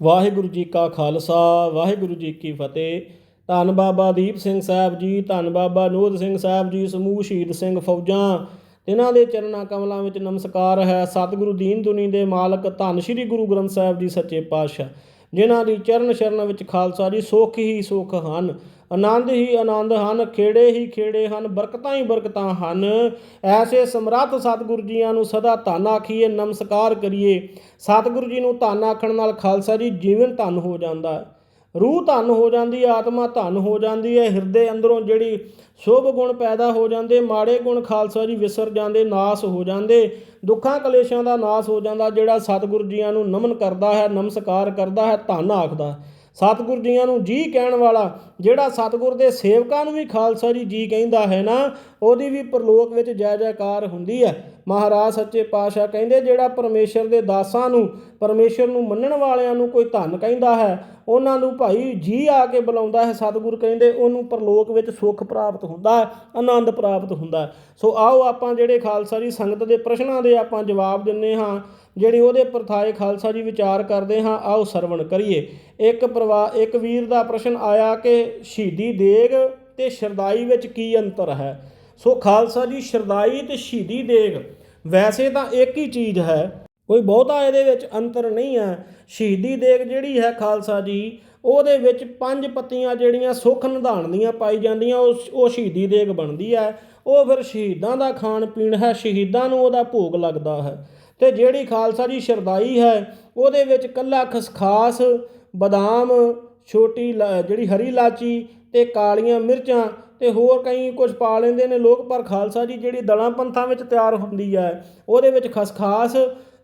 ਵਾਹਿਗੁਰੂ ਜੀ ਕਾ ਖਾਲਸਾ, ਵਾਹਿਗੁਰੂ ਜੀ ਕੀ ਫਤਿਹ। ਧੰਨ ਬਾਬਾ ਦੀਪ ਸਿੰਘ ਸਾਹਿਬ ਜੀ, ਧੰਨ ਬਾਬਾ ਨੋਦ ਸਿੰਘ ਸਾਹਿਬ ਜੀ, ਸਮੂਹ ਸ਼ਹੀਦ ਸਿੰਘ ਫੌਜਾਂ। ਇਹਨਾਂ ਦੇ ਚਰਨਾਂ ਕਮਲਾਂ ਵਿੱਚ ਨਮਸਕਾਰ ਹੈ। ਸਤਿਗੁਰੂ ਦੀਨ ਦੁਨੀ ਦੇ ਮਾਲਕ ਧੰਨ ਸ੍ਰੀ ਗੁਰੂ ਗ੍ਰੰਥ ਸਾਹਿਬ ਜੀ ਸੱਚੇ ਪਾਤਸ਼ਾਹ, ਜਿਨ੍ਹਾਂ ਦੀ ਚਰਨ ਸ਼ਰਨ ਵਿੱਚ ਖਾਲਸਾ ਜੀ ਸੁੱਖ ਹੀ ਸੁੱਖ ਹਨ। ਆਨੰਦ ਹੀ ਆਨੰਦ ਹਨ, ਖੇੜੇ ਹੀ ਖੇੜੇ ਹਨ, ਬਰਕਤਾਂ ਹੀ ਬਰਕਤਾਂ ਹਨ। ਐਸੇ ਸਮਰੱਥ ਸਤਿਗੁਰੂ ਜੀਆਂ ਨੂੰ ਸਦਾ ਧੰਨ ਆਖੀਏ, ਨਮਸਕਾਰ ਕਰੀਏ। ਸਤਿਗੁਰੂ ਜੀ ਨੂੰ ਧੰਨ ਆਖਣ ਨਾਲ ਖਾਲਸਾ ਜੀ ਜੀਵਨ ਧੰਨ ਹੋ ਜਾਂਦਾ ਹੈ। ਰੂਹ ਧੰਨ ਹੋ ਜਾਂਦੀ ਹੈ, ਆਤਮਾ ਧੰਨ ਹੋ ਜਾਂਦੀ ਹੈ, ਹਿਰਦੇ ਅੰਦਰੋਂ ਜਿਹੜੀ ਸ਼ੁਭ ਗੁਣ ਪੈਦਾ ਹੋ ਜਾਂਦੇ, ਮਾੜੇ ਗੁਣ ਖਾਲਸਾ ਜੀ ਵਿਸਰ ਜਾਂਦੇ, ਨਾਸ ਹੋ ਜਾਂਦੇ, ਦੁੱਖਾਂ ਕਲੇਸ਼ਾਂ ਦਾ ਨਾਸ ਹੋ ਜਾਂਦਾ, ਜਿਹੜਾ ਸਤਿਗੁਰੂ ਜੀਆਂ ਨੂੰ ਨਮਨ ਕਰਦਾ ਹੈ, ਨਮਸਕਾਰ ਕਰਦਾ ਹੈ, ਧੰਨ ਆਖਦਾ ਸਤਿਗੁਰ ਜੀਆਂ ਨੂੰ ਜੀ ਕਹਿਣ ਵਾਲਾ, ਜਿਹੜਾ ਸਤਿਗੁਰ ਦੇ ਸੇਵਕਾਂ ਨੂੰ ਵੀ ਖਾਲਸਾ ਜੀ ਜੀ ਕਹਿੰਦਾ ਹੈ ਨਾ, ਉਹਦੀ ਵੀ ਪਰਲੋਕ ਵਿੱਚ ਜੈ ਜੈਕਾਰ ਹੁੰਦੀ ਹੈ। ਮਹਾਰਾਜ ਸੱਚੇ ਪਾਤਸ਼ਾਹ ਕਹਿੰਦੇ, ਜਿਹੜਾ ਪਰਮੇਸ਼ਰ ਦੇ ਦਾਸਾਂ ਨੂੰ, ਪਰਮੇਸ਼ਰ ਨੂੰ ਮੰਨਣ ਵਾਲਿਆਂ ਨੂੰ ਕੋਈ ਧਨ ਕਹਿੰਦਾ ਹੈ, ਉਹਨਾਂ ਨੂੰ ਭਾਈ ਜੀ ਆ ਕੇ ਬੁਲਾਉਂਦਾ ਹੈ ਸਤਿਗੁਰ ਕਹਿੰਦੇ, ਉਹਨੂੰ ਪਰਲੋਕ ਵਿੱਚ ਸੁੱਖ ਪ੍ਰਾਪਤ ਹੁੰਦਾ ਹੈ, ਆਨੰਦ ਪ੍ਰਾਪਤ ਹੁੰਦਾ ਸੋ ਆਓ ਆਪਾਂ ਜਿਹੜੇ ਖਾਲਸਾ ਜੀ ਸੰਗਤ ਦੇ ਪ੍ਰਸ਼ਨਾਂ ਦੇ ਆਪਾਂ ਜਵਾਬ ਦਿੰਨੇ ਹਾਂ ਜਿਹੜੀ ਉਹਦੇ ਪ੍ਰਥਾਏ ਖਾਲਸਾ ਜੀ ਵਿਚਾਰ ਕਰਦੇ ਹਾਂ, ਆਓ ਸਰਵਣ ਕਰੀਏ। ਇੱਕ ਪਰਿਵਾਰ ਇੱਕ ਵੀਰ ਦਾ ਪ੍ਰਸ਼ਨ ਆਇਆ ਕਿ ਸ਼ਹੀਦੀ ਦੇਗ ਤੇ ਸ਼ਰਦਾਈ ਵਿੱਚ ਕੀ ਅੰਤਰ ਹੈ? ਸੋ ਖਾਲਸਾ ਜੀ, ਸ਼ਰਦਾਈ ਤੇ ਸ਼ਹੀਦੀ ਦੇਗ, ਵੈਸੇ ਤਾਂ ਇੱਕ ਹੀ ਚੀਜ਼ ਹੈ। ਕੋਈ ਬਹੁਤਾ ਇਹਦੇ ਵਿੱਚ ਅੰਤਰ ਨਹੀਂ ਹੈ। ਸ਼ਹੀਦੀ ਦੇਗ ਜਿਹੜੀ ਹੈ ਖਾਲਸਾ ਜੀ, ਉਹਦੇ ਵਿੱਚ ਪੰਜ ਪੱਤੀਆਂ ਜਿਹੜੀਆਂ ਸੁੱਖ ਨਿਧਾਨ ਦੀਆਂ ਪਾਈ ਜਾਂਦੀਆਂ, ਉਹ ਉਹ ਸ਼ਹੀਦੀ ਦੇਗ ਬਣਦੀ ਹੈ। ਉਹ ਫਿਰ ਸ਼ਹੀਦਾਂ ਦਾ ਖਾਣ ਪੀਣ ਹੈ, ਸ਼ਹੀਦਾਂ ਨੂੰ ਉਹਦਾ ਭੋਗ ਲੱਗਦਾ ਹੈ। ਤੇ ਜਿਹੜੀ ਖਾਲਸਾ ਜੀ ਸ਼ਰਦਾਈ ਹੈ, ਉਹਦੇ ਵਿੱਚ ਕੱਲਾ ਖਸਖਾਸ, ਬਦਾਮ, ਛੋਟੀ ਲਾ- ਜਿਹੜੀ ਹਰੀ ਲਾਚੀ ਤੇ ਕਾਲੀਆਂ ਮਿਰਚਾਂ ਤੇ ਹੋਰ ਕਈ ਕੁਝ ਪਾ ਲੈਂਦੇ ਨੇ। ਲੋਕ ਪਰ ਖਾਲਸਾ ਜੀ ਜਿਹੜੀ ਦਲਾਂ ਪੰਥਾਂ ਵਿੱਚ ਤਿਆਰ ਹੁੰਦੀ ਹੈ, ਉਹਦੇ ਵਿੱਚ ਖਸਖਾਸ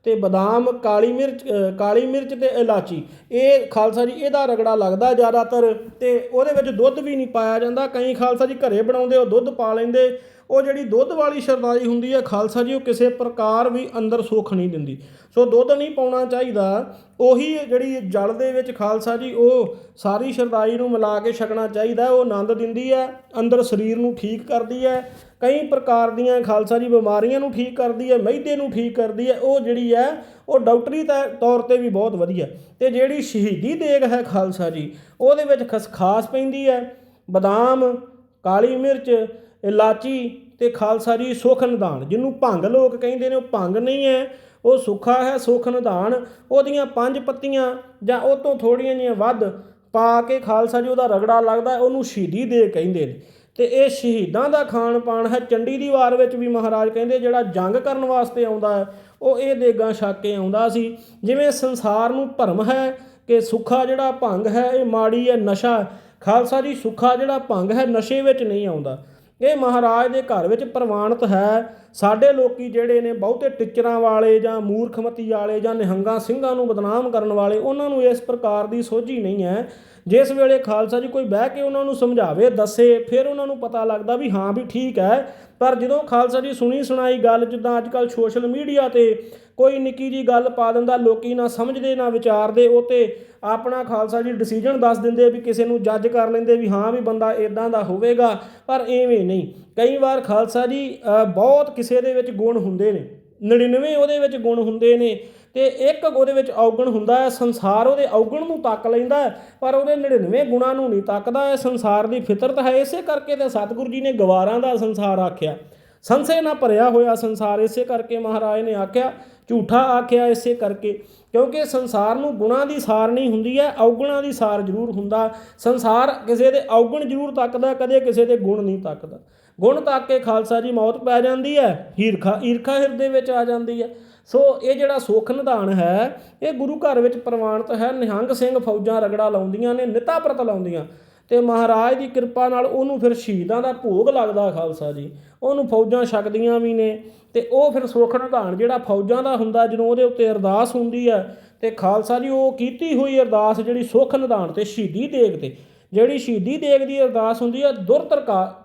ਤੇ ਬਦਾਮ, ਕਾਲੀ ਮਿਰਚ ਕਾਲੀ ਮਿਰਚ ਤੇ ਇਲਾਚੀ। ਇਹ ਖਾਲਸਾ ਜੀ ਇਹਦਾ ਰਗੜਾ ਲੱਗਦਾ ਜ਼ਿਆਦਾਤਰ ਤੇ ਉਹਦੇ ਵਿੱਚ ਦੁੱਧ ਵੀ ਨਹੀਂ ਪਾਇਆ ਜਾਂਦਾ। ਕਈ ਖਾਲਸਾ ਜੀ ਘਰੇ ਬਣਾਉਂਦੇ, ਉਹ ਦੁੱਧ ਪਾ ਲੈਂਦੇ ਉਹ ਜਿਹੜੀ ਦੁੱਧ ਵਾਲੀ ਸ਼ਰਦਾਈ ਹੁੰਦੀ ਹੈ ਖਾਲਸਾ ਜੀ, ਉਹ ਕਿਸੇ ਪ੍ਰਕਾਰ ਵੀ ਅੰਦਰ ਸੁੱਖ ਨਹੀਂ ਦਿੰਦੀ। ਸੋ ਦੁੱਧ ਨਹੀਂ ਪਾਉਣਾ ਚਾਹੀਦਾ, ਉਹੀ ਜਿਹੜੀ ਜਲ ਦੇ ਵਿੱਚ ਖਾਲਸਾ ਜੀ, ਉਹ ਸਾਰੀ ਸ਼ਰਦਾਈ ਨੂੰ ਮਿਲਾ ਕੇ ਛਕਣਾ ਚਾਹੀਦਾ, ਉਹ ਆਨੰਦ ਦਿੰਦੀ ਹੈ, ਅੰਦਰ ਸਰੀਰ ਨੂੰ ਠੀਕ ਕਰਦੀ ਹੈ, ਕਈ ਪ੍ਰਕਾਰ ਦੀਆਂ ਖਾਲਸਾ ਜੀ ਬਿਮਾਰੀਆਂ ਨੂੰ ਠੀਕ ਕਰਦੀ ਹੈ ਮਿਹਦੇ ਨੂੰ ਠੀਕ ਕਰਦੀ ਹੈ, ਉਹ ਜਿਹੜੀ ਹੈ, ਉਹ ਡਾਕਟਰੀ ਤੈ- ਤੌਰ ਤੇ ਵੀ ਬਹੁਤ ਵਧੀਆ। ਤੇ ਜਿਹੜੀ ਸ਼ਹੀਦੀ ਦੇਗ ਹੈ ਖਾਲਸਾ ਜੀ, ਉਹਦੇ ਵਿੱਚ ਖਸਖਾਸ ਪੈਂਦੀ ਹੈ, ਬਦਾਮ, ਕਾਲੀ ਮਿਰਚ, ਇਲਾਚੀ ਤੇ ਖਾਲਸਾ ਜੀ ਸੁਖ ਨਿਧਾਨ, ਜਿਹਨੂੰ ਭੰਗ ਲੋਕ ਕਹਿੰਦੇ ਨੇ, ਉਹ ਭੰਗ ਨਹੀਂ ਹੈ, ਉਹ ਸੁੱਖਾ ਹੈ ਸੁਖ ਨਿਧਾਨ। ਉਹਦੀਆਂ ਪੰਜ ਪੱਤੀਆਂ ਜਾਂ ਉਹ ਤੋਂ ਥੋੜੀਆਂ ਜਿਹੀਆਂ ਵੱਧ ਪਾ ਕੇ ਖਾਲਸਾ ਜੀ ਉਹਦਾ ਰਗੜਾ ਲੱਗਦਾ, ਉਹਨੂੰ ਸ਼ਹੀਦੀ ਦੇ ਕਹਿੰਦੇ ਨੇ। ਤੇ ਇਹ ਸ਼ਹੀਦਾਂ ਦਾ ਖਾਣ ਪਾਣ ਹੈ। ਚੰਡੀ ਦੀ ਵਾਰ ਵਿੱਚ ਵੀ ਮਹਾਰਾਜ ਕਹਿੰਦੇ, ਜਿਹੜਾ ਜੰਗ ਕਰਨ ਵਾਸਤੇ ਆਉਂਦਾ ਹੈ, ਉਹ ਇਹ ਦੇਗਾਂ ਛਕ ਕੇ ਆਉਂਦਾ ਸੀ। ਜਿਵੇਂ ਸੰਸਾਰ ਨੂੰ ਭਰਮ ਹੈ ਕਿ ਸੁੱਖਾ ਜਿਹੜਾ ਭੰਗ ਹੈ, ਇਹ ਮਾੜੀ ਹੈ, ਨਸ਼ਾ ਖਾਲਸਾ ਜੀ ਸੁੱਖਾ ਜਿਹੜਾ ਭੰਗ ਹੈ, ਨਸ਼ੇ ਵਿੱਚ ਨਹੀਂ ਆਉਂਦਾ। ਇਹ ਮਹਾਰਾਜ ਦੇ ਘਰ ਵਿੱਚ ਪ੍ਰਵਾਨਿਤ ਹੈ। ਸਾਡੇ ਲੋਕੀ ਜਿਹੜੇ ਨੇ ਬਹੁਤੇ ਟਿਚਰਾਂ ਵਾਲੇ ਜਾਂ ਮੂਰਖਮਤੀ ਵਾਲੇ ਜਾਂ ਨਿਹੰਗਾ ਸਿੰਘਾਂ ਨੂੰ ਬਦਨਾਮ ਕਰਨ ਵਾਲੇ, ਉਹਨਾਂ ਨੂੰ ਇਸ ਪ੍ਰਕਾਰ ਦੀ ਸੋਝੀ ਨਹੀਂ ਹੈ। ਜਿਸ ਵੇਲੇ ਖਾਲਸਾ ਜੀ ਕੋਈ ਬਹਿ ਕੇ ਉਹਨਾਂ ਨੂੰ ਸਮਝਾਵੇ, ਦੱਸੇ, ਫਿਰ ਉਹਨਾਂ ਨੂੰ ਪਤਾ ਲੱਗਦਾ ਵੀ ਹਾਂ ਵੀ ਠੀਕ ਹੈ। ਪਰ ਜਦੋਂ ਖਾਲਸਾ ਜੀ ਸੁਣੀ ਸੁਣਾਈ ਗੱਲ, ਜਿੱਦਾਂ ਅੱਜ ਕੱਲ ਸੋਸ਼ਲ ਮੀਡੀਆ ਤੇ ਕੋਈ ਨਿੱਕੀ ਜੀ ਗੱਲ ਪਾ ਦਿੰਦਾ, ਲੋਕੀ ਨਾ ਸਮਝਦੇ, ਨਾ ਵਿਚਾਰਦੇ, ਉਹ ਤੇ ਆਪਣਾ ਖਾਲਸਾ ਜੀ ਡਿਸੀਜਨ ਦੱਸ ਦਿੰਦੇ ਵੀ ਕਿਸੇ ਨੂੰ ਜੱਜ ਕਰ ਲੈਂਦੇ ਵੀ ਹਾਂ ਵੀ ਬੰਦਾ ਇਦਾਂ ਦਾ ਹੋਵੇਗਾ, ਪਰ ਐਵੇਂ ਨਹੀਂ। ਕਈ ਵਾਰ ਖਾਲਸਾ ਜੀ ਬਹੁਤ ਕਿਸੇ ਦੇ ਵਿੱਚ ਗੁਣ ਹੁੰਦੇ ਨੇ 99 ਉਹਦੇ ਵਿੱਚ ਗੁਣ ਹੁੰਦੇ ਨੇ ਤੇ ਇੱਕ ਉਹਦੇ ਵਿੱਚ ਔਗਣ ਹੁੰਦਾ ਹੈ, ਸੰਸਾਰ ਉਹਦੇ ਔਗਣ ਨੂੰ ਤੱਕ ਲੈਂਦਾ ਪਰ ਉਹਦੇ 99 ਗੁਣਾਂ ਨੂੰ ਨਹੀਂ ਤੱਕਦਾ ਇਹ ਸੰਸਾਰ ਦੀ ਫਿਤਰਤ ਹੈ। ਇਸੇ ਕਰਕੇ ਤੇ ਸਤਿਗੁਰੂ ਜੀ ਨੇ ਗਵਾਰਾਂ ਦਾ ਸੰਸਾਰ ਆਖਿਆ। ਸੰਸੇ ਨਾਲ ਭਰਿਆ ਹੋਇਆ ਸੰਸਾਰ, ਇਸੇ ਕਰਕੇ ਮਹਾਰਾਜ ਨੇ ਆਖਿਆ, ਝੂਠਾ ਆਖਿਆ ਇਸੇ ਕਰਕੇ, ਕਿਉਂਕਿ ਸੰਸਾਰ ਨੂੰ ਗੁਣਾਂ ਦੀ ਸਾਰ ਨਹੀਂ ਹੁੰਦੀ ਹੈ, ਔਗਣਾਂ ਦੀ ਸਾਰ ਜ਼ਰੂਰ ਹੁੰਦਾ। ਸੰਸਾਰ ਕਿਸੇ ਦੇ ਔਗਣ ਜ਼ਰੂਰ ਤੱਕਦਾ, ਕਦੇ ਕਿਸੇ ਦੇ ਗੁਣ ਨਹੀਂ ਤੱਕਦਾ। ਗੁਣ ਤੱਕ ਕੇ ਖਾਲਸਾ ਜੀ ਮੌਤ ਪੈ ਜਾਂਦੀ ਹੈ, ਈਰਖਾ ਈਰਖਾ ਹਿਰਦੇ ਵਿੱਚ ਆ ਜਾਂਦੀ ਹੈ। ਸੋ ਇਹ ਜਿਹੜਾ ਸੁੱਖ ਨਿਧਾਨ ਹੈ, ਇਹ ਗੁਰੂ ਘਰ ਵਿੱਚ ਪ੍ਰਵਾਨਿਤ ਹੈ। ਨਿਹੰਗ ਸਿੰਘ ਫੌਜਾਂ ਰਗੜਾ ਲਾਉਂਦੀਆਂ ਨੇ, ਨਿਤਾ ਪ੍ਰਤ ਲਾਉਂਦੀਆਂ। ਤੇ ਮਹਾਰਾਜ ਦੀ ਕਿਰਪਾ ਨਾਲ ਉਹਨੂੰ ਫਿਰ ਸ਼ਹੀਦਾਂ ਦਾ ਭੋਗ ਲੱਗਦਾ ਖਾਲਸਾ ਜੀ। ਉਹਨੂੰ ਫੌਜਾਂ ਛਕਦੀਆਂ ਵੀ ਨੇ ਤੇ ਉਹ ਫਿਰ ਸੁੱਖ ਨਿਧਾਨ ਜਿਹੜਾ ਫੌਜਾਂ ਦਾ ਹੁੰਦਾ ਜਦੋਂ ਉਹਦੇ ਉੱਤੇ ਅਰਦਾਸ ਹੁੰਦੀ ਹੈ ਤੇ ਖਾਲਸਾ ਜੀ ਉਹ ਕੀਤੀ ਹੋਈ ਅਰਦਾਸ ਜਿਹੜੀ ਸੁੱਖ ਨਿਧਾਨ ਤੇ ਸ਼ਹੀਦੀ ਦੇਗ ਤੇ, ਜਿਹੜੀ ਸ਼ਹੀਦੀ ਦੇਗ ਦੀ ਅਰਦਾਸ ਹੁੰਦੀ ਹੈ, ਦੁਰਤਰਕਾ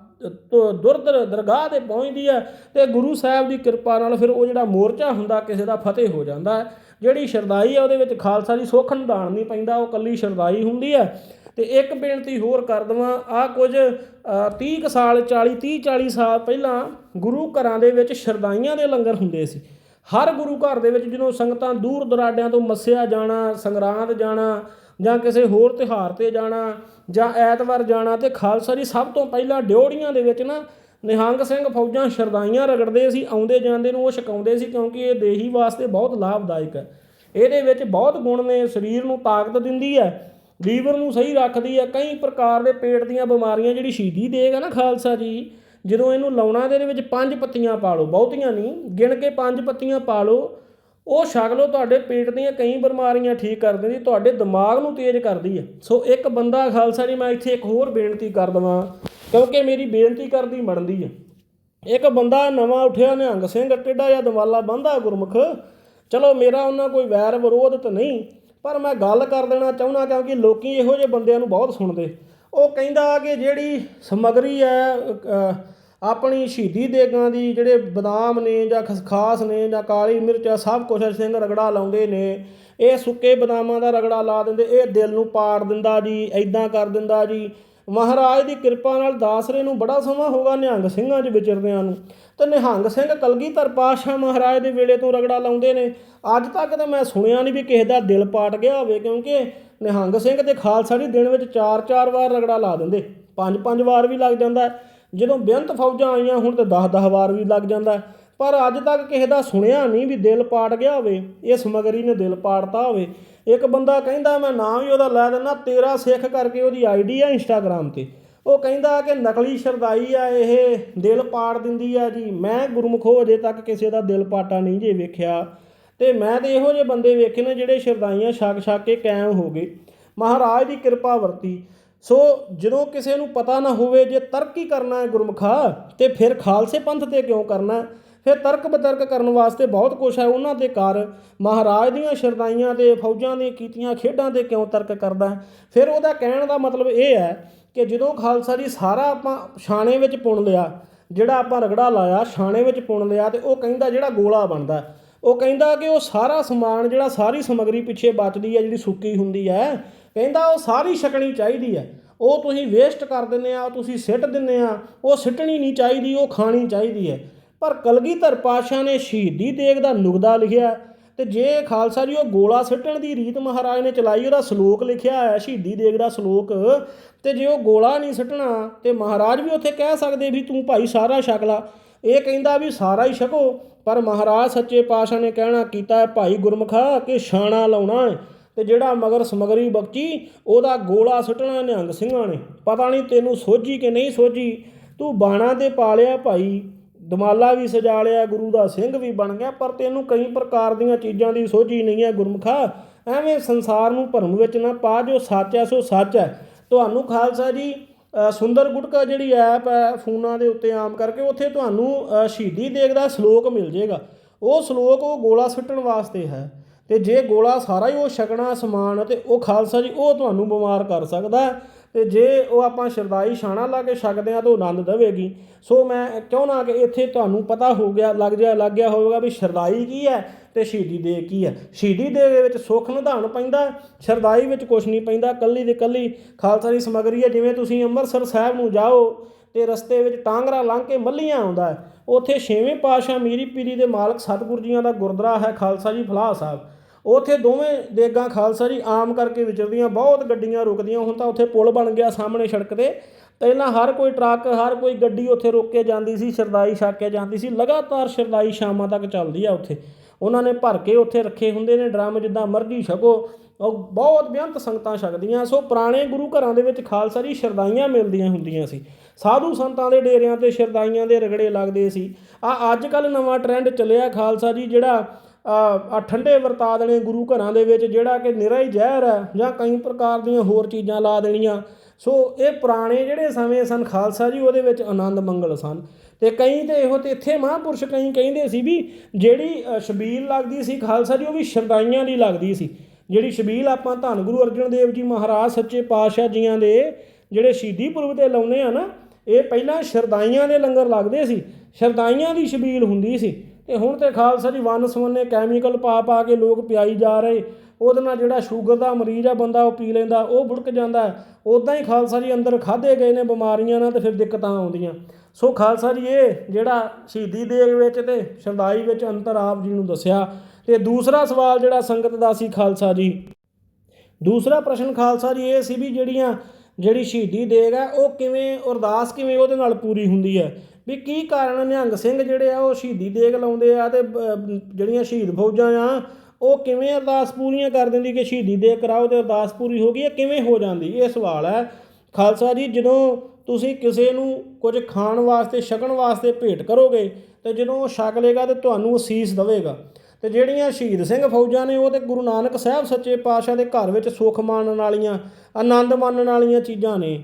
ਦੁਰਦਰ ਦਰਗਾਹ ਤੇ ਪਹੁੰਚਦੀ ਹੈ ਤੇ ਗੁਰੂ ਸਾਹਿਬ ਦੀ ਕਿਰਪਾ ਨਾਲ ਫਿਰ ਉਹ ਜਿਹੜਾ ਮੋਰਚਾ ਹੁੰਦਾ ਕਿਸੇ ਦਾ ਫਤਿਹ ਹੋ ਜਾਂਦਾ ਹੈ। ਜਿਹੜੀ ਸ਼ਰਦਾਈ ਹੈ ਉਹਦੇ ਵਿੱਚ ਖਾਲਸਾ ਦੀ ਸੁੱਖ ਨਿਧਾਨ ਨਹੀਂ ਪੈਂਦਾ, ਉਹ ਕੱਲੀ ਸ਼ਰਦਾਈ ਹੁੰਦੀ ਹੈ। ਤੇ ਇੱਕ ਬੇਨਤੀ ਹੋਰ ਕਰ ਦਵਾਂ ਆ ਕੁਝ 30 ਕੁ ਸਾਲ 40 30 40 ਸਾਲ ਪਹਿਲਾਂ ਗੁਰੂ ਘਰਾਂ ਦੇ ਵਿੱਚ ਸ਼ਰਦਾਈਆਂ ਦੇ ਲੰਗਰ ਹੁੰਦੇ ਸੀ। ਹਰ ਗੁਰੂ ਘਰ ਦੇ ਵਿੱਚ ਜਦੋਂ ਸੰਗਤਾਂ ਦੂਰ ਦਰਾਡਿਆਂ ਤੋਂ ਮੱਸਿਆ ਜਾਣਾ, ਸੰਗਰਾਂਦ ਜਾਣਾ ਜਾਂ ਕਿਸੇ ਹੋਰ ਤਿਉਹਾਰ ਤੇ ਜਾਣਾ ਜਾਂ ਐਤਵਾਰ ਜਾਣਾ ਤੇ ਖਾਲਸਾ ਜੀ ਸਭ ਤੋਂ ਪਹਿਲਾਂ ਡਿਉੜੀਆਂ ਦੇ ਵਿੱਚ ਨਾ ਨਿਹੰਗ ਸਿੰਘ ਫੌਜਾਂ ਸ਼ਰਦਾਈਆਂ ਰਗੜਦੇ ਸੀ, ਆਉਂਦੇ ਜਾਂਦੇ ਨੂੰ ਉਹ ਛਕਾਉਂਦੇ ਸੀ ਕਿਉਂਕਿ ਇਹ ਦੇਹੀ ਵਾਸਤੇ ਬਹੁਤ ਲਾਭਦਾਇਕ ਹੈ। ਇਹਦੇ ਵਿੱਚ ਬਹੁਤ ਗੁਣ ਨੇ, ਸਰੀਰ ਨੂੰ ਤਾਕਤ ਦਿੰਦੀ ਹੈ, ਲੀਵਰ ਨੂੰ ਸਹੀ ਰੱਖਦੀ ਹੈ, ਕਈ ਪ੍ਰਕਾਰ ਦੇ ਪੇਟ ਦੀਆਂ ਬਿਮਾਰੀਆਂ ਜਿਹੜੀ ਸ਼ਹੀਦੀ ਦੇਗਾ ਨਾ ਖਾਲਸਾ ਜੀ, ਜਦੋਂ ਇਹਨੂੰ ਲਾਉਣਾ ਤੇ ਇਹਦੇ ਵਿੱਚ ਪੰਜ ਪੱਤੀਆਂ ਪਾ ਲਓ ਬਹੁਤੀਆਂ ਨਹੀਂ, ਗਿਣ ਕੇ ਪੰਜ ਪੱਤੀਆਂ ਪਾ ਲਓ ਉਹ ਛਕ ਲਓ, ਤੁਹਾਡੇ ਪੇਟ ਦੀਆਂ ਕਈ ਬਿਮਾਰੀਆਂ ਠੀਕ ਕਰ ਦਿੰਦੀ, ਤੁਹਾਡੇ ਦਿਮਾਗ ਨੂੰ ਤੇਜ਼ ਕਰਦੀ ਹੈ। ਸੋ ਇੱਕ ਬੰਦਾ ਖਾਲਸਾ ਜੀ, ਮੈਂ ਇੱਥੇ ਇੱਕ ਹੋਰ ਬੇਨਤੀ ਕਰ ਦਵਾਂ, ਕਿਉਂਕਿ ਮੇਰੀ ਬੇਨਤੀ ਕਰਦੀ ਮੜਦੀ ਹੈ। ਇੱਕ ਬੰਦਾ ਨਵਾਂ ਉੱਠਿਆ, ਨਿਹੰਗ ਸਿੰਘ, ਟੇਡਾ ਜਾਂ ਦਮਾਲਾ ਬੰਦਾ ਗੁਰਮੁਖ। ਚਲੋ, ਮੇਰਾ ਉਹਨਾਂ ਕੋਈ ਵੈਰ ਵਿਰੋਧ ਤਾਂ ਨਹੀਂ, ਪਰ ਮੈਂ ਗੱਲ ਕਰ ਦੇਣਾ ਚਾਹੁੰਦਾ, ਕਿਉਂਕਿ ਲੋਕੀ ਇਹੋ ਜਿਹੇ ਬੰਦਿਆਂ ਨੂੰ ਬਹੁਤ ਸੁਣਦੇ। ਉਹ ਕਹਿੰਦਾ ਕਿ ਜਿਹੜੀ ਸਮਗਰੀ ਹੈ ਆਪਣੀ ਸ਼ਹੀਦੀ ਦੇਗਾਂ ਦੀ ਜਿਹੜੇ ਬਦਾਮ ਨੇ ਜਾਂ ਖਸਖਾਸ ਨੇ ਜਾਂ ਕਾਲੀ ਮਿਰਚ ਆ, ਸਭ ਕੁਝ ਸਿੰਘ ਰਗੜਾ ਲਾਉਂਦੇ ਨੇ। ਇਹ ਸੁੱਕੇ ਬਦਾਮਾਂ ਦਾ ਰਗੜਾ ਲਾ ਦਿੰਦੇ, ਇਹ ਦਿਲ ਨੂੰ ਪਾੜ ਦਿੰਦਾ ਜੀ ਐਦਾਂ ਕਰ ਦਿੰਦਾ ਜੀ। ਮਹਾਰਾਜ ਦੀ ਕਿਰਪਾ ਨਾਲ ਦਾਸਰੇ ਨੂੰ ਬੜਾ ਸਮਾਂ ਹੋਗਾ ਨਿਹੰਗ ਸਿੰਘਾਂ 'ਚ ਵਿਚਰਦਿਆਂ ਨੂੰ। ਤੇ ਨਿਹੰਗ ਸਿੰਘ ਕਲਗੀਧਰ ਪਾਤਸ਼ਾਹ ਮਹਾਰਾਜ ਦੇ ਵੇਲੇ ਤੋਂ ਰਗੜਾ ਲਾਉਂਦੇ ਨੇ। ਅੱਜ ਤੱਕ ਤਾਂ ਮੈਂ ਸੁਣਿਆ ਨਹੀਂ ਵੀ ਕਿਸੇ ਦਾ ਦਿਲ ਪਾਟ ਗਿਆ ਹੋਵੇ, ਕਿਉਂਕਿ ਨਿਹੰਗ ਸਿੰਘ ਤੇ ਖਾਲਸਾ ਜੀ ਦਿਨ ਵਿੱਚ 4-4 ਵਾਰ ਰਗੜਾ ਲਾ ਦਿੰਦੇ। 5-5 ਵਾਰ ਵੀ ਲੱਗ ਜਾਂਦਾ। ਜਦੋਂ ਬੇਅੰਤ ਫੌਜਾਂ ਆਈਆਂ, ਹੁਣ ਤੇ 10-10 ਵਾਰ ਵੀ ਲੱਗ ਜਾਂਦਾ ਪਰ ਅੱਜ ਤੱਕ ਕਿਸੇ ਦਾ ਸੁਣਿਆ ਨਹੀਂ ਵੀ ਦਿਲ ਪਾਟ ਗਿਆ ਹੋਵੇ। ਇਹ ਸਮਗਰੀ ਨੇ ਦਿਲ ਪਾੜਤਾ ਹੋਵੇ। ਇੱਕ ਬੰਦਾ ਕਹਿੰਦਾ, ਮੈਂ ਨਾਮ ਹੀ ਉਹਦਾ ਲੈ ਦਿੰਦਾ, ਤੇਰਾ ਸਿੱਖ ਕਰਕੇ ਉਹਦੀ ਆਈਡੀ ਆ ਇੰਸਟਾਗ੍ਰam ਤੇ। ਉਹ ਕਹਿੰਦਾ ਕਿ ਨਕਲੀ ਸ਼ਰਦਾਈ ਆ, ਇਹ ਦਿਲ ਪਾੜ ਦਿੰਦੀ ਆ ਜੀ। ਮੈਂ ਗੁਰਮੁਖੋ ਅਜੇ ਤੱਕ ਕਿਸੇ ਦਾ ਦਿਲ ਪਾਟਾ ਨਹੀਂ ਜੇ ਵੇਖਿਆ। ਤੇ ਮੈਂ ਤੇ ਇਹੋ ਜਿਹੇ ਬੰਦੇ ਵੇਖੇ ਨੇ ਜਿਹੜੇ ਸ਼ਰਦਾਈਆਂ ਛਕ ਛਕ ਕੇ ਕਾਇਮ ਹੋ ਗਏ। ਮਹਾਰਾਜ ਦੀ ਕਿਰਪਾ ਵਰਤੀ। ਸੋ ਜਦੋਂ ਕਿਸੇ ਨੂੰ ਪਤਾ ਨਾ ਹੋਵੇ ਜੇ ਤਰਕ ਹੀ ਕਰਨਾ ਹੈ ਗੁਰਮੁਖਾ, ਤੇ ਫਿਰ ਖਾਲਸੇ ਪੰਥ ਤੇ ਕਿਉਂ ਕਰਨਾ ਫਿਰ ਤਰਕ ਬਤਰਕ ਕਰਨ ਵਾਸਤੇ ਬਹੁਤ ਕੁਛ ਹੈ। ਉਹਨਾਂ ਦੇ ਕਾਰ ਮਹਾਰਾਜ ਦੀਆਂ ਸ਼ਰਦਾਈਆਂ ਤੇ ਫੌਜਾਂ ਦੀਆਂ ਕੀਤੀਆਂ ਖੇਡਾਂ ਤੇ ਕਿਉਂ ਤਰਕ ਕਰਦਾ ਫਿਰ ਉਹਦਾ ਕਹਿਣ ਦਾ ਮਤਲਬ ਇਹ ਹੈ ਕਿ ਜਦੋਂ ਖਾਲਸਾ ਜੀ ਸਾਰਾ ਆਪਾਂ ਛਾਣੇ ਵਿੱਚ ਪੁਣ ਲਿਆ, ਜਿਹੜਾ ਆਪਾਂ ਰਗੜਾ ਲਾਇਆ, ਛਾਣੇ ਵਿੱਚ ਪੁਣ ਲਿਆ, ਤੇ ਉਹ ਕਹਿੰਦਾ ਜਿਹੜਾ ਗੋਲਾ ਬਣਦਾ ਉਹ ਕਹਿੰਦਾ ਕਿ ਉਹ ਸਾਰਾ ਸਮਾਨ, ਜਿਹੜਾ ਸਾਰੀ ਸਮਗਰੀ ਪਿੱਛੇ ਬਚਦੀ ਹੈ, ਜਿਹੜੀ ਸੁੱਕੀ ਹੁੰਦੀ ਹੈ ਕਹਿੰਦਾ ਉਹ ਸਾਰੀ ਛਕਣੀ ਚਾਹੀਦੀ ਹੈ। ਉਹ ਤੁਸੀਂ ਵੇਸਟ ਕਰ ਦਿੰਦੇ ਆ, ਉਹ ਤੁਸੀਂ ਸਿੱਟ ਦਿੰਦੇ ਆ, ਉਹ ਸਿੱਟਣੀ ਨਹੀਂ ਚਾਹੀਦੀ, ਉਹ ਖਾਣੀ ਚਾਹੀਦੀ ਹੈ। ਪਰ ਕਲਗੀਧਰ ਪਾਸ਼ਾ ਨੇ ਸ਼ਹੀਦੀ ਦੇਗ ਦਾ ਨੁਗਦਾ ਲਿਖਿਆ ਤੇ ਜੇ ਖਾਲਸਾ ਜੀ ਉਹ ਗੋਲਾ ਸਿੱਟਣ ਦੀ ਰੀਤ ਮਹਾਰਾਜ ਨੇ ਚਲਾਈ, ਉਹਦਾ ਸ਼ਲੋਕ ਲਿਖਿਆ ਹੈ, ਸ਼ਹੀਦੀ ਦੇਗ ਦਾ ਸ਼ਲੋਕ। ਤੇ ਜੇ ਉਹ ਗੋਲਾ ਨਹੀਂ ਸਿੱਟਣਾ, ਤੇ ਮਹਾਰਾਜ ਵੀ ਉੱਥੇ ਕਹਿ ਸਕਦੇ ਵੀ ਤੂੰ ਭਾਈ ਸਾਰਾ ਛਕ ਲਾ। ਇਹ ਕਹਿੰਦਾ ਵੀ ਸਾਰਾ ਹੀ ਛਕੋ, ਪਰ ਮਹਾਰਾਜ ਸੱਚੇ ਪਾਤਸ਼ਾਹ ਨੇ ਕਹਿਣਾ ਕੀਤਾ ਹੈ, ਭਾਈ ਗੁਰਮੁਖਾ, ਕਿ ਛਾਣਾ ਲਾਉਣਾ ਹੈ। ਤੇ ਜਿਹੜਾ ਮਗਰ ਸਮਗਰੀ ਬਖਚੀ, ਉਹਦਾ ਗੋਲਾ ਸੁੱਟਣਾ ਨਿਹੰਗ ਸਿੰਘਾਂ ਨੇ। ਪਤਾ ਨਹੀਂ ਤੈਨੂੰ ਸੋਝੀ ਕਿ ਨਹੀਂ ਸੋਝੀ। ਤੂੰ ਬਾਣਾ ਤੇ ਪਾਲਿਆ ਭਾਈ। ਦਮਾਲਾ ਵੀ ਸਜਾ ਲਿਆ, ਗੁਰੂ ਦਾ ਸਿੰਘ ਵੀ ਬਣ ਗਿਆ, ਪਰ ਤੈਨੂੰ ਕਈ ਪ੍ਰਕਾਰ ਦੀਆਂ ਚੀਜ਼ਾਂ ਦੀ ਸੋਝੀ ਨਹੀਂ ਹੈ ਗੁਰਮੁਖਾ। ਐਵੇਂ ਸੰਸਾਰ ਨੂੰ ਭਰਮ ਵਿੱਚ ਨਾ ਪਾ, ਜੋ ਸੱਚ ਹੈ ਸੋ ਸੱਚ ਹੈ। ਤੁਹਾਨੂੰ ਖਾਲਸਾ ਜੀ ਸੁੰਦਰ ਗੁਟਕਾ ਜਿਹੜੀ ਐਪ ਹੈ, ਫੋਨਾਂ ਦੇ ਉੱਤੇ ਆਮ ਕਰਕੇ, ਉੱਥੇ ਤੁਹਾਨੂੰ ਸ਼ਹੀਦੀ ਦੇਗ ਦਾ ਸ਼ਲੋਕ ਮਿਲ ਜੇਗਾ। ਉਹ ਸ਼ਲੋਕ ਉਹ ਗੋਲਾ ਸੁੱਟਣ ਵਾਸਤੇ ਹੈ। ਤੇ ਜੇ ਗੋਲਾ ਸਾਰਾ ਹੀ ਉਹ ਛਕਣਾ ਸਮਾਨ ਤੇ ਉਹ ਖਾਲਸਾ ਜੀ, ਉਹ ਤੁਹਾਨੂੰ ਬਿਮਾਰ ਕਰ ਸਕਦਾ ਹੈ। ਤੇ ਜੇ ਉਹ ਆਪਾਂ ਸ਼ਰਦਾਈ ਛਾਣਾ ਲਾ ਕੇ ਛਕਦੇ ਆ ਤਾਂ ਉਹ ਆਨੰਦ ਦੇਵੇਗੀ। ਸੋ ਮੈਂ ਚਾਹੁੰਦਾ ਕਿ ਇੱਥੇ ਤੁਹਾਨੂੰ ਪਤਾ ਹੋ ਗਿਆ, ਲੱਗ ਜਾ ਲੱਗ ਗਿਆ ਹੋਵੇਗਾ ਵੀ ਸ਼ਰਦਾਈ ਕੀ ਹੈ ਤੇ ਸ਼ਹੀਦੀ ਦੇ ਕੀ ਹੈ। ਸ਼ਹੀਦੀ ਦੇ ਵਿੱਚ ਸੁੱਖ ਨਿਧਾਨ ਪੈਂਦਾ ਸ਼ਰਦਾਈ ਵਿੱਚ ਕੁਝ ਨਹੀਂ ਪੈਂਦਾ, ਕੱਲੀ ਦੇ ਕੱਲੀ ਖਾਲਸਾ ਦੀ ਸਮਗਰੀ ਹੈ। ਜਿਵੇਂ ਤੁਸੀਂ ਅੰਮ੍ਰਿਤਸਰ ਸਾਹਿਬ ਨੂੰ ਜਾਓ ਤੇ ਰਸਤੇ ਵਿੱਚ ਟਾਂਗਰਾ ਲੰਘ ਕੇ ਮੱਲੀਆਂ ਆਉਂਦਾ ਉੱਥੇ ਛੇਵੇਂ ਪਾਤਸ਼ਾਹ ਮੀਰੀ ਪੀਰੀ ਦੇ ਮਾਲਕ ਸਤਿਗੁਰੂ ਜੀਆਂ ਦਾ ਗੁਰਦੁਆਰਾ ਹੈ ਖਾਲਸਾ ਜੀ, ਫਲਾਹ ਸਾਹਿਬ। ਉੱਥੇ ਦੋਵੇਂ ਦੇਗਾਂ ਖਾਲਸਾ ਜੀ ਆਮ ਕਰਕੇ ਵਿਚਰਦੀਆਂ, ਬਹੁਤ ਗੱਡੀਆਂ ਰੁਕਦੀਆਂ, ਹੁਣ ਤਾਂ ਉੱਥੇ ਪੁਲ ਬਣ ਗਿਆ ਸਾਹਮਣੇ ਸੜਕ ਤੇ। ਪਹਿਲਾਂ ਹਰ ਕੋਈ ਟਰੱਕ, ਹਰ ਕੋਈ ਗੱਡੀ ਉੱਥੇ ਰੁਕ ਕੇ ਜਾਂਦੀ ਸੀ, ਸ਼ਰਦਾਈ ਛਕ ਕੇ ਜਾਂਦੀ ਸੀ। ਲਗਾਤਾਰ ਸ਼ਰਦਾਈ ਸ਼ਾਮਾਂ ਤੱਕ ਚੱਲਦੀ ਆ ਉੱਥੇ। ਉਹਨਾਂ ਨੇ ਭਰ ਕੇ ਉੱਥੇ ਰੱਖੇ ਹੁੰਦੇ ਨੇ ਡਰਮ, ਜਿੱਦਾਂ ਮਰਜ਼ੀ ਛਕੋ। ਉਹ ਬਹੁਤ ਬੇਅੰਤ ਸੰਗਤਾਂ ਛਕਦੀਆਂ। ਸੋ ਪੁਰਾਣੇ ਗੁਰੂ ਘਰਾਂ ਦੇ ਵਿੱਚ ਖਾਲਸਾ ਜੀ ਸ਼ਰਦਾਈਆਂ ਮਿਲਦੀਆਂ ਹੁੰਦੀਆਂ ਸੀ। ਸਾਧੂ ਸੰਤਾਂ ਦੇ ਡੇਰਿਆਂ ਤੇ ਸ਼ਰਦਾਈਆਂ ਦੇ ਰਗੜੇ ਲੱਗਦੇ ਸੀ। ਆ ਅੱਜ ਕੱਲ ਨਵਾਂ ਟ੍ਰੈਂਡ ਚੱਲਿਆ ਖਾਲਸਾ ਜੀ, ਜਿਹੜਾ ਠੰਡੇ ਵਰਤਾ ਦੇਣੇ ਗੁਰੂ ਘਰਾਂ ਦੇ ਵਿੱਚ, ਜਿਹੜਾ ਕਿ ਨਿਰਾ ਹੀ ਜ਼ਹਿਰ ਹੈ, ਜਾਂ ਕਈ ਪ੍ਰਕਾਰ ਦੀਆਂ ਹੋਰ ਚੀਜ਼ਾਂ ਲਾ ਦੇਣੀਆਂ। ਸੋ ਇਹ ਪੁਰਾਣੇ ਜਿਹੜੇ ਸਮੇਂ ਸਨ ਖਾਲਸਾ ਜੀ, ਉਹਦੇ ਵਿੱਚ ਆਨੰਦ ਮੰਗਲ ਸਨ। ਤੇ ਕਈ ਤੇ ਇਹੋ ਤੇ ਇੱਥੇ ਮਹਾਂਪੁਰਸ਼ ਕਈ ਕਹਿੰਦੇ ਸੀ ਵੀ ਜਿਹੜੀ ਸ਼ਬੀਲ ਲੱਗਦੀ ਸੀ ਖਾਲਸਾ ਜੀ, ਉਹ ਵੀ ਸ਼ਰਦਾਈਆਂ ਦੀ ਲੱਗਦੀ ਸੀ। ਜਿਹੜੀ ਸ਼ਬੀਲ ਆਪਾਂ ਧੰਨ ਗੁਰੂ ਅਰਜਨ ਦੇਵ ਜੀ ਮਹਾਰਾਜ ਸੱਚੇ ਪਾਤਸ਼ਾਹ ਜੀਆਂ ਦੇ ਜਿਹੜੇ ਸ਼ਹੀਦੀ ਪੁਰਬ ਤੇ ਲਾਉਨੇ ਆ ਨਾ, ਇਹ ਪਹਿਲਾਂ ਸ਼ਰਦਾਈਆਂ ਦੇ ਲੰਗਰ ਲੱਗਦੇ ਸੀ। ਸ਼ਰਦਾਈਆਂ ਦੀ ਸ਼ਬੀਲ ਹੁੰਦੀ ਸੀ। ਤੇ ਹੁਣ ਤੇ ਖਾਲਸਾ ਜੀ ਵੰਨ ਸਵੰਨੇ ਕੈਮੀਕਲ ਪਾ ਪਾ ਕੇ ਲੋਕ ਪਿਆਈ ਜਾ ਰਹੇ। ਉਹਦੇ ਨਾਲ ਜਿਹੜਾ ਸ਼ੂਗਰ ਦਾ ਮਰੀਜ਼ ਆ ਬੰਦਾ, ਉਹ ਪੀ ਲੈਂਦਾ, ਉਹ ਬੁੜਕ ਜਾਂਦਾ। ਉਦਾਂ ਹੀ ਖਾਲਸਾ ਜੀ ਅੰਦਰ ਖਾਦੇ ਗਏ ਨੇ ਬਿਮਾਰੀਆਂ ਨਾਲ ਤੇ ਫਿਰ ਦਿੱਕਤਾਂ ਆਉਂਦੀਆਂ। ਸੋ ਖਾਲਸਾ ਜੀ, ਇਹ ਜਿਹੜਾ ਸ਼ਹੀਦੀ ਦੇਗ ਵਿੱਚ ਤੇ ਸ਼ਰਦਾਈ ਵਿੱਚ ਅੰਤਰ ਆਪ ਜੀ ਨੂੰ ਦੱਸਿਆ। ਤੇ ਦੂਸਰਾ ਸਵਾਲ ਜਿਹੜਾ ਸੰਗਤ ਦਾ ਸੀ ਖਾਲਸਾ ਜੀ। ਦੂਸਰਾ ਪ੍ਰਸ਼ਨ ਖਾਲਸਾ ਜੀ, ਇਹ ਸੀ ਵੀ ਜਿਹੜੀਆਂ, ਜਿਹੜੀ ਸ਼ਹੀਦੀ ਦੇਗ ਹੈ ਉਹ ਕਿਵੇਂ, ਅਰਦਾਸ ਕਿਵੇਂ ਉਹਦੇ ਨਾਲ ਪੂਰੀ ਹੁੰਦੀ ਹੈ? ਵੀ ਕੀ ਕਾਰਨ ਨਿਹੰਗ ਸਿੰਘ ਜਿਹੜੇ ਆ, ਉਹ ਸ਼ਹੀਦੀ ਦੇਗ ਲਾਉਂਦੇ ਆ ਤੇ ਜਿਹੜੀਆਂ ਸ਼ਹੀਦ ਫੌਜਾਂ ਆ, ਉਹ ਕਿਵੇਂ ਅਰਦਾਸ ਪੂਰੀਆਂ ਕਰ ਦਿੰਦੀ ਕਿ ਸ਼ਹੀਦੀ ਦੇਗ ਕਰਾਓ ਤੇ ਅਰਦਾਸ ਪੂਰੀ ਹੋ ਗਈ ਇਹ ਕਿਵੇਂ ਹੋ ਜਾਂਦੀ? ਇਹ ਸਵਾਲ ਹੈ। ਖਾਲਸਾ ਜੀ, ਜਦੋਂ ਤੁਸੀਂ ਕਿਸੇ ਨੂੰ ਕੁਝ ਖਾਣ ਵਾਸਤੇ, ਛਕਣ ਵਾਸਤੇ ਭੇਟ ਕਰੋਗੇ, ਤੇ ਜਦੋਂ ਉਹ ਛਕ ਲੇਗਾ ਤੇ ਤੁਹਾਨੂੰ ਅਸੀਸ ਦੇਵੇਗਾ। ਤੇ ਜਿਹੜੀਆਂ ਸ਼ਹੀਦ ਸਿੰਘ ਫੌਜਾਂ ਨੇ, ਉਹ ਤੇ ਗੁਰੂ ਨਾਨਕ ਸਾਹਿਬ ਸੱਚੇ ਪਾਤਸ਼ਾਹ ਦੇ ਘਰ ਵਿੱਚ ਸੁੱਖ ਮਾਣਨ ਵਾਲੀਆਂ, ਆਨੰਦ ਮਾਣਨ ਵਾਲੀਆਂ ਚੀਜ਼ਾਂ ਨੇ।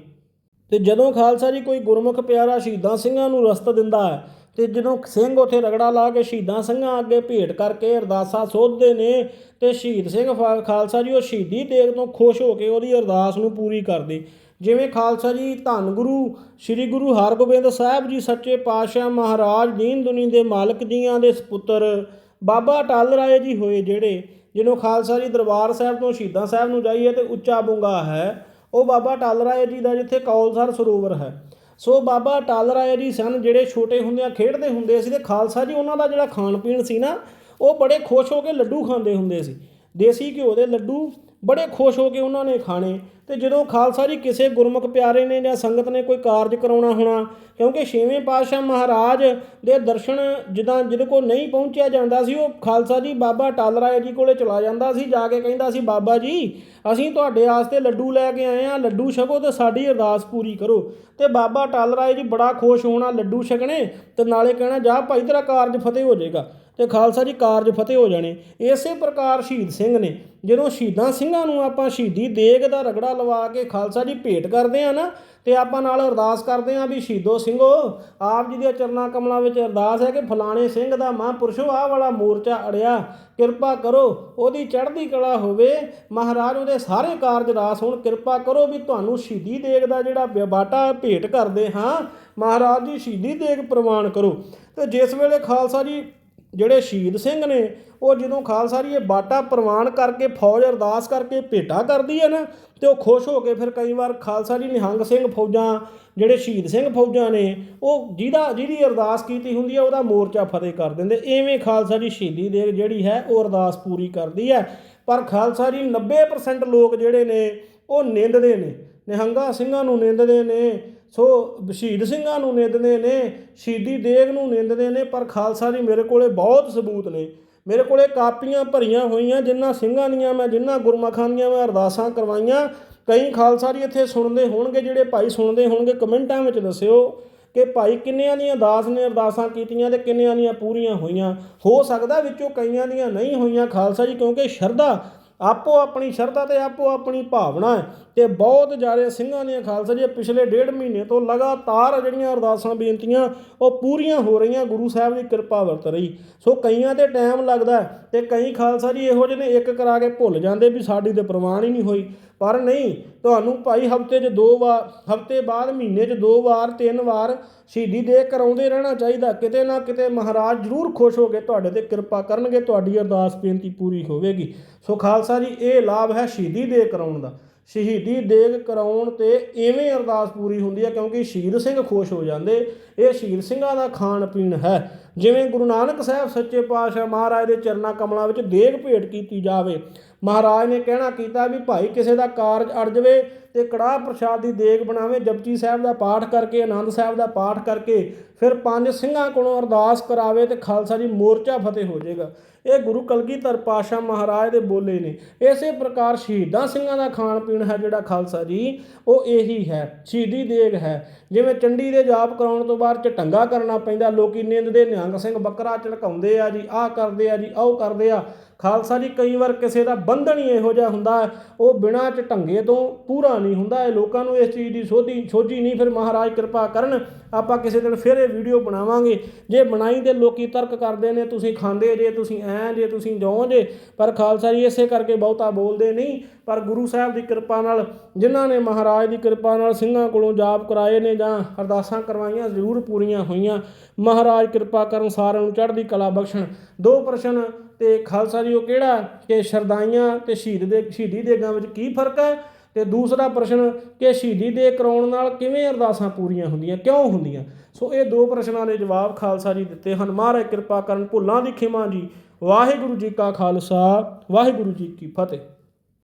ਤੇ ਜਦੋਂ ਖਾਲਸਾ ਜੀ ਕੋਈ ਗੁਰਮੁਖ ਪਿਆਰਾ ਸ਼ਹੀਦਾਂ ਸਿੰਘਾਂ ਨੂੰ ਰਸਤ ਦਿੰਦਾ ਹੈ, ਤੇ ਜਦੋਂ ਸਿੰਘ ਉੱਥੇ ਰਗੜਾ ਲਾ ਕੇ ਸ਼ਹੀਦਾਂ ਸਿੰਘਾਂ ਅੱਗੇ ਭੇਟ ਕਰਕੇ ਅਰਦਾਸਾਂ ਸੋਧਦੇ ਨੇ, ਤੇ ਸ਼ਹੀਦ ਸਿੰਘ ਫਾ- ਖਾਲਸਾ ਜੀ ਉਹ ਸ਼ਹੀਦੀ ਦੇਗ ਤੋਂ ਖੁਸ਼ ਹੋ ਕੇ ਉਹਦੀ ਅਰਦਾਸ ਨੂੰ ਪੂਰੀ ਕਰਦੇ। ਜਿਵੇਂ ਖਾਲਸਾ ਜੀ ਧੰਨ ਗੁਰੂ, ਸ੍ਰੀ ਗੁਰੂ ਹਰਗੋਬਿੰਦ ਸਾਹਿਬ ਜੀ ਸੱਚੇ ਪਾਤਸ਼ਾਹ ਮਹਾਰਾਜ ਦੀਨ ਦੁਨੀ ਦੇ ਮਾਲਕ ਜੀਆਂ ਦੇ ਸਪੁੱਤਰ ਬਾਬਾ ਟਾਲ ਰਾਏ ਜੀ ਹੋਏ ਜਿਹੜੇ, ਜਿਹਨੂੰ ਖਾਲਸਾ ਜੀ ਦਰਬਾਰ ਸਾਹਿਬ ਤੋਂ ਸ਼ਹੀਦਾਂ ਸਾਹਿਬ ਨੂੰ ਜਾਈਏ ਤੇ ਉੱਚਾ ਬੁੰਗਾ ਹੈ। ਉਹ ਬਾਬਾ ਟਾਲ ਰਾਏ ਜੀ ਦਾ ਜਿੱਥੇ ਕੌਲਸਰ ਸਰੋਵਰ ਹੈ। ਸੋ ਬਾਬਾ ਟਾਲ ਰਾਏ ਜੀ ਸਨ ਜਿਹੜੇ ਛੋਟੇ ਹੁੰਦਿਆਂ ਖੇਡਦੇ ਹੁੰਦੇ ਸੀ ਤੇ ਖਾਲਸਾ ਜੀ ਉਹਨਾਂ ਦਾ ਜਿਹੜਾ ਖਾਣ ਪੀਣ ਸੀ ਨਾ, ਉਹ ਬੜੇ ਖੁਸ਼ ਹੋ ਕੇ ਲੱਡੂ ਖਾਂਦੇ ਹੁੰਦੇ ਸੀ। ਦੇਸੀ ਘਿਓ ਦੇ ਲੱਡੂ ਬੜੇ ਖੁਸ਼ ਹੋ ਕੇ ਉਹਨਾਂ ਨੇ ਖਾਣੇ। ਤੇ ਜਦੋਂ ਖਾਲਸਾ ਜੀ ਕਿਸੇ ਗੁਰਮੁਖ ਪਿਆਰੇ ਨੇ ਜਾਂ ਸੰਗਤ ਨੇ ਕੋਈ ਕਾਰਜ ਕਰਾਉਣਾ ਹੋਣਾ, ਕਿਉਂਕਿ ਛੇਵੇਂ ਪਾਤਸ਼ਾਹ ਮਹਾਰਾਜ ਦੇ ਦਰਸ਼ਨ ਜਿੱਦਾਂ ਜਿਹਦੇ ਕੋਲ ਨਹੀਂ ਪਹੁੰਚਿਆ ਜਾਂਦਾ ਸੀ, ਉਹ ਖਾਲਸਾ ਜੀ ਬਾਬਾ ਟਾਲ ਰਾਏ ਜੀ ਕੋਲੇ ਚਲਾ ਜਾਂਦਾ ਸੀ, ਜਾ ਕੇ ਕਹਿੰਦਾ ਸੀ, ਬਾਬਾ ਜੀ, ਅਸੀਂ ਤੁਹਾਡੇ ਵਾਸਤੇ ਲੱਡੂ ਲੈ ਕੇ ਆਏ ਆ ਲੱਡੂ ਛਕੋ ਤੇ ਸਾਡੀ ਅਰਦਾਸ ਪੂਰੀ ਕਰੋ। ਤੇ ਬਾਬਾ ਟਾਲ ਰਾਏ ਜੀ ਬੜਾ ਖੁਸ਼ ਹੋਣਾ ਲੱਡੂ ਛਕਣੇ ਤੇ ਨਾਲੇ ਕਹਿਣਾ, ਜਾ ਭਾਈ ਤੇਰਾ ਕਾਰਜ ਫਤਿਹ ਹੋ ਜਾਏਗਾ। ਤੇ ਖਾਲਸਾ ਜੀ ਕਾਰਜ ਫਤਿਹ ਹੋ ਜਾਣੇ। ਇਸੇ ਪ੍ਰਕਾਰ ਸ਼ਹੀਦ ਸਿੰਘ ਨੇ, ਜਦੋਂ ਸ਼ਹੀਦਾਂ ਸਿੰਘਾਂ ਨੂੰ ਆਪਾਂ ਸ਼ਹੀਦੀ ਦੇਗ ਦਾ ਰਗੜਾ ਲਵਾ ਕੇ ਖਾਲਸਾ ਜੀ ਭੇਟ ਕਰਦੇ ਆ ਨਾ, ਤੇ ਆਪਾਂ ਨਾਲ ਅਰਦਾਸ ਕਰਦੇ ਆ ਵੀ ਸ਼ਹੀਦੋ ਸਿੰਘੋ, ਆਪ ਜੀ ਦੇ ਚਰਨਾ ਕਮਲਾਂ ਵਿੱਚ ਅਰਦਾਸ ਹੈ ਕਿ ਫਲਾਣੇ ਸਿੰਘ ਦਾ ਮਹਾਂਪੁਰਸ਼ੋ ਆਹ ਵਾਲਾ ਮੋਰਚਾ ਅੜਿਆ, ਕਿਰਪਾ ਕਰੋ, ਉਹਦੀ ਚੜ੍ਹਦੀ ਕਲਾ ਹੋਵੇ। ਮਹਾਰਾਜ ਉਹਦੇ ਸਾਰੇ ਕਾਰਜ ਰਾਸ ਹੋਣ, ਕਿਰਪਾ ਕਰੋ ਵੀ ਤੁਹਾਨੂੰ ਸ਼ਹੀਦੀ ਦੇਗ ਦਾ ਜਿਹੜਾ ਬਾਟਾ ਭੇਟ ਕਰਦੇ ਹਾਂ, ਮਹਾਰਾਜ ਜੀ ਸ਼ਹੀਦੀ ਦੇਗ ਪ੍ਰਵਾਨ ਕਰੋ। ਤੇ ਜਿਸ ਵੇਲੇ ਖਾਲਸਾ ਜੀ ਜਿਹੜੇ ਸ਼ਹੀਦ ਸਿੰਘ ਨੇ, ਉਹ ਜਦੋਂ ਖਾਲਸਾ ਜੀ ਇਹ ਬਾਟਾ ਪ੍ਰਵਾਨ ਕਰਕੇ, ਫੌਜ ਅਰਦਾਸ ਕਰਕੇ ਭੇਟਾ ਕਰਦੀ ਹੈ ਨਾ, ਤੇ ਉਹ ਖੁਸ਼ ਹੋ ਕੇ ਫਿਰ ਕਈ ਵਾਰ ਖਾਲਸਾ ਜੀ ਨਿਹੰਗ ਸਿੰਘ ਫੌਜਾਂ, ਜਿਹੜੇ ਸ਼ਹੀਦ ਸਿੰਘ ਫੌਜਾਂ ਨੇ, ਉਹ ਜਿਹਦਾ, ਜਿਹਦੀ ਅਰਦਾਸ ਕੀਤੀ ਹੁੰਦੀ ਹੈ, ਉਹਦਾ ਮੋਰਚਾ ਫਤਿਹ ਕਰ ਦਿੰਦੇ। ਐਵੇਂ ਖਾਲਸਾ ਜੀ ਸ਼ਹੀਦੀ ਦੇ ਜਿਹੜੀ ਹੈ, ਉਹ ਅਰਦਾਸ ਪੂਰੀ ਕਰਦੀ ਹੈ। ਪਰ ਖਾਲਸਾ ਜੀ 90% ਲੋਕ ਜਿਹੜੇ ਨੇ, ਉਹ ਨਿੰਦਦੇ ਨੇ। ਨਿਹੰਗਾ ਸਿੰਘਾਂ ਨੂੰ ਨਿੰਦਦੇ ਨੇ। ਸੋ ਸ਼ਹੀਦ ਸਿੰਘਾਂ ਨੂੰ ਨਿੰਦਦੇ ਨੇ, ਸ਼ਹੀਦੀ ਦੇਗ ਨੂੰ ਨਿੰਦਦੇ ਨੇ, ਪਰ ਖਾਲਸਾ ਜੀ ਮੇਰੇ ਕੋਲੇ ਬਹੁਤ ਸਬੂਤ ਨੇ। ਮੇਰੇ ਕੋਲੇ ਕਾਪੀਆਂ ਭਰੀਆਂ ਹੋਈਆਂ ਜਿਨ੍ਹਾਂ ਸਿੰਘਾਂ ਦੀਆਂ ਮੈਂ ਜਿਨ੍ਹਾਂ ਗੁਰਮਖਾਂ ਦੀਆਂ ਮੈਂ ਅਰਦਾਸਾਂ ਕਰਵਾਈਆਂ। ਕਈ ਖਾਲਸਾ ਜੀ ਇੱਥੇ ਸੁਣਦੇ ਹੋਣਗੇ, ਜਿਹੜੇ ਭਾਈ ਸੁਣਦੇ ਹੋਣਗੇ, ਕਮੈਂਟਾਂ ਵਿੱਚ ਦੱਸਿਓ ਕਿ ਭਾਈ ਕਿੰਨਿਆਂ ਦੀਆਂ ਦਾਸ ਨੇ ਅਰਦਾਸਾਂ ਕੀਤੀਆਂ ਤੇ ਕਿੰਨਿਆਂ ਦੀਆਂ ਪੂਰੀਆਂ ਹੋਈਆਂ। ਹੋ ਸਕਦਾ ਵਿੱਚੋਂ ਕਈਆਂ ਦੀਆਂ ਨਹੀਂ ਹੋਈਆਂ ਖਾਲਸਾ ਜੀ, ਕਿਉਂਕਿ ਸ਼ਰਧਾ ਆਪੋ ਆਪਣੀ ਸ਼ਰਧਾ ਤੇ ਆਪੋ ਆਪਣੀ ਭਾਵਨਾ ਹੈ ਤੇ ਬਹੁਤ ਜ਼ਿਆਦਾ ਸਿੰਘਾਂ ਦੀਆਂ ਖਾਲਸਾ ਜੀ ਪਿਛਲੇ ਡੇਢ ਮਹੀਨੇ ਤੋਂ ਲਗਾਤਾਰ ਜਿਹੜੀਆਂ ਅਰਦਾਸਾਂ ਬੇਨਤੀਆਂ, ਉਹ ਪੂਰੀਆਂ ਹੋ ਰਹੀਆਂ, ਗੁਰੂ ਸਾਹਿਬ ਦੀ ਕਿਰਪਾ ਵਰਤ ਰਹੀ। ਸੋ ਕਈਆਂ ਤੇ ਟਾਈਮ ਲੱਗਦਾ ਹੈ ਤੇ ਕਈ ਖਾਲਸਾ ਜੀ ਇਹੋ ਜਿਹੇ ਨੇ, ਇੱਕ ਕਰਾ ਕੇ ਭੁੱਲ ਜਾਂਦੇ ਵੀ ਸਾਡੀ ਤੇ ਪ੍ਰਵਾਨ ਹੀ ਨਹੀਂ ਹੋਈ। ਪਰ ਨਹੀਂ, ਤੁਹਾਨੂੰ ਭਾਈ ਹਫ਼ਤੇ 'ਚ ਦੋ ਵਾਰ, ਹਫ਼ਤੇ ਬਾਅਦ ਮਹੀਨੇ 'ਚ ਦੋ ਵਾਰ, ਤਿੰਨ ਵਾਰ ਸ਼ਹੀਦੀ ਦੇ ਕਰਾਉਂਦੇ ਰਹਿਣਾ ਚਾਹੀਦਾ। ਕਿਤੇ ਨਾ ਕਿਤੇ ਮਹਾਰਾਜ ਜ਼ਰੂਰ ਖੁਸ਼ ਹੋ ਕੇ ਤੁਹਾਡੇ ਤੇ ਕਿਰਪਾ ਕਰਨਗੇ, ਤੁਹਾਡੀ ਅਰਦਾਸ ਬੇਨਤੀ ਪੂਰੀ ਹੋਵੇਗੀ। ਸੋ ਖਾਲਸਾ ਜੀ, ਇਹ ਲਾਭ ਹੈ ਸ਼ਹੀਦੀ ਦੇ ਕਰਾਉਣ ਦਾ। ਸ਼ਹੀਦੀ ਦੇਗ ਕਰਾਉਣ ਤੇ ਐਵੇਂ ਅਰਦਾਸ ਪੂਰੀ ਹੁੰਦੀ ਹੈ ਕਿਉਂਕਿ ਸ਼ਹੀਦ ਸਿੰਘ ਖੁਸ਼ ਹੋ ਜਾਂਦੇ। ਇਹ ਸ਼ਹੀਦ ਸਿੰਘਾਂ ਦਾ ਖਾਣ ਪੀਣ ਹੈ। ਜਿਵੇਂ ਗੁਰੂ ਨਾਨਕ ਸਾਹਿਬ ਸੱਚੇ ਪਾਤਸ਼ਾਹ ਮਹਾਰਾਜ ਦੇ ਚਰਨਾਂ ਕਮਲਾਂ ਵਿੱਚ ਦੇਗ ਭੇਟ ਕੀਤੀ ਜਾਵੇ ਮਹਾਰਾਜ ਨੇ ਕਹਿਣਾ ਕੀਤਾ ਵੀ ਭਾਈ ਕਿਸੇ ਦਾ ਕਾਰਜ ਅੜ ਜਵੇ ਤੇ ਕੜਾਹ ਪ੍ਰਸ਼ਾਦ ਦੀ ਦੇਗ ਬਣਾਵੇ, ਜਪਜੀ ਸਾਹਿਬ ਦਾ ਪਾਠ ਕਰਕੇ, ਆਨੰਦ ਸਾਹਿਬ ਦਾ ਪਾਠ ਕਰਕੇ, ਫਿਰ ਪੰਜ ਸਿੰਘਾਂ ਕੋਲੋਂ ਅਰਦਾਸ ਕਰਾਵੇ ਤੇ ਖਾਲਸਾ ਜੀ ਮੋਰਚਾ ਫਤਿਹ ਹੋ ਜਾਏਗਾ। ਇਹ ਗੁਰੂ ਕਲਗੀਧਰ ਪਾਸ਼ਾ ਮਹਾਰਾਜ ਦੇ ਬੋਲੇ ਨੇ। ਇਸੇ ਪ੍ਰਕਾਰ ਸ਼ਹੀਦਾਂ ਸਿੰਘਾਂ ਦਾ ਖਾਣ ਪੀਣ ਹੈ ਜਿਹੜਾ ਖਾਲਸਾ ਜੀ, ਉਹ ਇਹੀ ਹੈ, ਸ਼ਹੀਦੀ ਦੇਗ ਹੈ। ਜਿਵੇਂ ਚੰਡੀ ਦੇ ਜਾਪ ਕਰਾਉਣ ਤੋਂ ਬਾਅਦ ਚਟੰਗਾ ਕਰਨਾ ਪੈਂਦਾ, ਲੋਕੀ ਨਿੰਦਦੇ ਨਿਹੰਗ ਸਿੰਘ ਬੱਕਰਾ ਝਲਕਾਉਂਦੇ ਆ ਜੀ, ਆਹ ਕਰਦੇ ਆ ਜੀ, ਆਹ ਕਰਦੇ ਆ। ਖਾਲਸਾ ਜੀ ਕਈ ਵਾਰ ਕਿਸੇ ਦਾ ਬੰਧਨ ਹੀ ਇਹੋ ਜਿਹਾ ਹੁੰਦਾ ਹੈ, ਉਹ ਬਿਨਾਂ ਝਟੰਗੇ ਤੋਂ ਪੂਰਾ ਨਹੀਂ ਹੁੰਦਾ ਇਹ ਲੋਕਾਂ ਨੂੰ ਇਸ ਚੀਜ਼ ਦੀ ਸੋਧੀ ਸੋਝੀ ਨਹੀਂ ਫਿਰ ਮਹਾਰਾਜ ਕਿਰਪਾ ਕਰਨ ਆਪਾਂ ਕਿਸੇ ਦਿਨ ਫਿਰ ਇਹ ਵੀਡੀਓ ਬਣਾਵਾਂਗੇ। ਜੇ ਬਣਾਈ ਤੇ ਲੋਕੀ ਤਰਕ ਕਰਦੇ ਨੇ ਤੁਸੀਂ ਖਾਂਦੇ ਜੇ ਤੁਸੀਂ ਐ ਜੇ ਤੁਸੀਂ ਜੋ ਜੇ ਪਰ ਖਾਲਸਾ ਜੀ ਇਸੇ ਕਰਕੇ ਬਹੁਤਾ ਬੋਲਦੇ ਨਹੀਂ। ਪਰ ਗੁਰੂ ਸਾਹਿਬ ਦੀ ਕਿਰਪਾ ਨਾਲ ਜਿਨ੍ਹਾਂ ਨੇ ਮਹਾਰਾਜ ਦੀ ਕਿਰਪਾ ਨਾਲ ਸਿੰਘਾਂ ਕੋਲੋਂ ਜਾਪ ਕਰਾਏ ਨੇ ਜਾਂ ਅਰਦਾਸਾਂ ਕਰਵਾਈਆਂ ਜ਼ਰੂਰ ਪੂਰੀਆਂ ਹੋਈਆਂ। ਮਹਾਰਾਜ ਕਿਰਪਾ ਕਰਨ ਸਾਰਿਆਂ ਨੂੰ ਚੜ੍ਹਦੀ ਕਲਾ ਬਖਸ਼ਣ। ਦੋ ਪ੍ਰਸ਼ਨ ਤੇ ਖਾਲਸਾ ਜੀ ਉਹ ਕਿਹੜਾ ਕਿ ਸ਼ਰਦਾਈਆਂ ਤੇ ਸ਼ਹੀਦ ਦੇ ਸ਼ਹੀਦੀ ਦੇਗਾਂ ਵਿੱਚ ਕੀ ਫ਼ਰਕ ਹੈ? ਤੇ ਦੂਸਰਾ ਪ੍ਰਸ਼ਨ ਕਿ ਸ਼ਹੀਦੀ ਦੇ ਕਰਾਉਣ ਨਾਲ ਕਿਵੇਂ ਅਰਦਾਸਾਂ ਪੂਰੀਆਂ ਹੁੰਦੀਆਂ, ਕਿਉਂ ਹੁੰਦੀਆਂ? ਸੋ ਇਹ ਦੋ ਪ੍ਰਸ਼ਨਾਂ ਦੇ ਜਵਾਬ ਖਾਲਸਾ ਜੀ ਦਿੱਤੇ ਹਨ। ਮਹਾਰਾਜ ਕਿਰਪਾ ਕਰਨ ਭੁੱਲਾਂ ਦੀ ਖਿਮਾ ਜੀ। ਵਾਹਿਗੁਰੂ ਜੀ ਕਾ ਖਾਲਸਾ, ਵਾਹਿਗੁਰੂ ਜੀ ਕੀ ਫਤਿਹ।